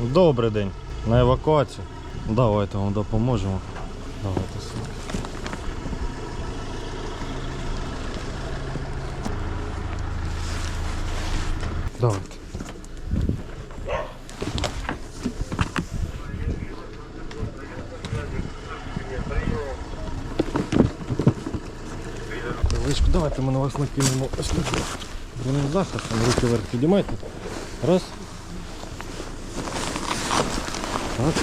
Добрий день. На евакуацію. Давайте вам допоможемо. Давайте сюди. Давайте. Личку, давайте ми на вас накинемо ось руки вверх підіймайте. Раз. Так.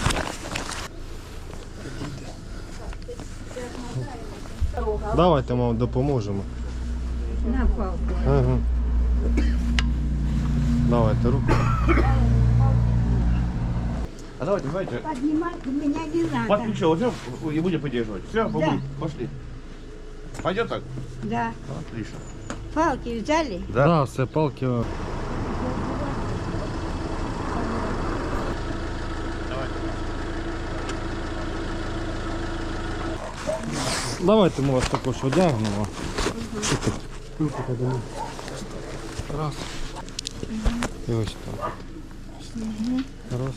Давайте вам допоможемо. На палку. Ага. Давайте руку. А давайте, давайте. Поднимать меня не надо. Подключил, все, и будем поддерживать. Все, пошли. Пойдет так? Да. Отлично. Палки взяли? Да, да все, палки. Давайте ми вас також одягнемо. Подамо. Раз. І ось так. Раз.